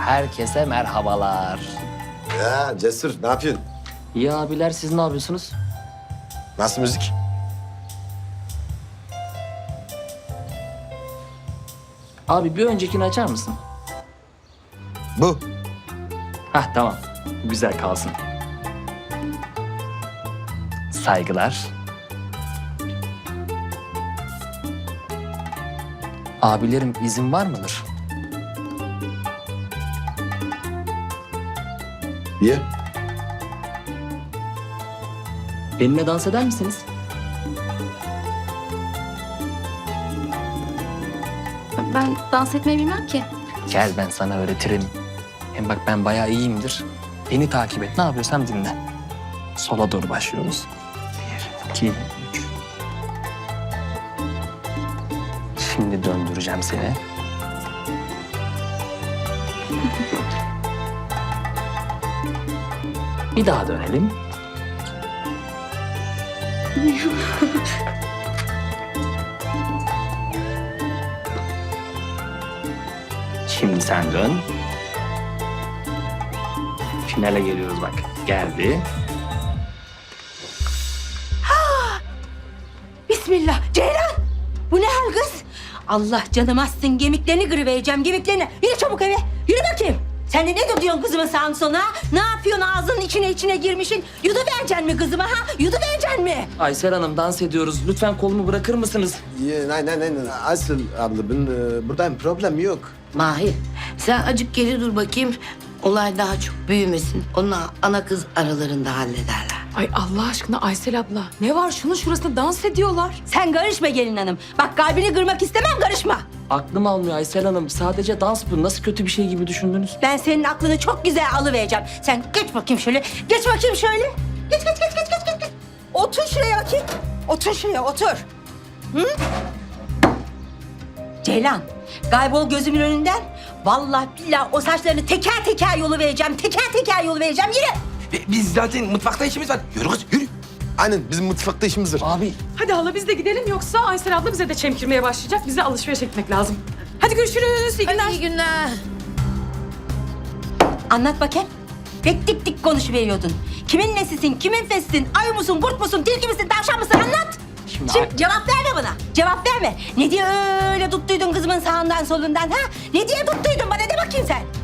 Herkese merhabalar. Ya Cesur ne yapıyorsun? İyi abiler siz ne yapıyorsunuz? Nasıl müzik? Abi bir öncekini açar mısın? Bu. Hah tamam. Güzel kalsın. Saygılar. Abilerim izin var mıdır? Ye. Benimle dans eder misiniz? Ben dans etmeyi bilmem ki. Gel ben sana öğretirim. Hem bak ben bayağı iyiyimdir. Beni takip et. Ne yapıyorsam dinle. Sola doğru başlıyoruz. Bir, iki, üç. Şimdi döndüreceğim seni. Bir daha dönelim. Şimdi sen dön. Finale geliyoruz bak. Geldi. Bismillah. Ceylan! Bu ne hal kız? Allah canım assın gemiklerini kırıvereceğim gemiklerini. Yürü çabuk eve. Sen de ne diyorsun kızımın sağın sonuna? Ne yapıyorsun ağzının içine içine girmişin? Yudu vereceksin mi kızıma ha? Yudu vereceksin mi? Aysel Hanım dans ediyoruz. Lütfen kolumu bırakır mısınız? Ye, nein, nein, nein. Asıl abla ben e, buradayım. Problem yok. Mahir, sen acık geri dur bakayım. Olay daha çok büyümesin. Onu ana kız aralarında hallederler. Ay Allah aşkına Aysel abla. Ne var şunun şurasında dans ediyorlar. Sen karışma gelin hanım. Bak kalbini kırmak istemem karışma. Aklım almıyor Aysel Hanım. Sadece dans bu. Nasıl kötü bir şey gibi düşündünüz? Ben senin aklını çok güzel alıvereceğim. Sen geç bakayım şöyle. Geç bakayım şöyle. Geç geç geç geç geç geç. geç. Otur şuraya bakayım. Otur şuraya otur. Hı? Ceylan, kaybol gözümün önünden. Vallahi billahi o saçlarını teker teker yolu vereceğim. Teker teker yolu vereceğim. Yürü. Biz zaten mutfakta işimiz var. Yürü kız yürü. Aynen bizim mutfakta işimiz var. Abi Hadi hala biz de gidelim yoksa Aysel abla bize de çemkirmeye başlayacak. Bize alışveriş etmek lazım. Hadi görüşürüz. İyi günler. İyi günler. Anlat bakayım. Pek dik dik konuşuveriyordun. Kimin nesisin, kimin fesisin, ayı musun, kurt musun, tilki misin, tavşan mısın anlat. Şimdi cevap verme bana. Cevap verme. Ne diye öyle tuttuydun kızımın sağından solundan ha? Ne diye tuttuydun bana de bakayım sen.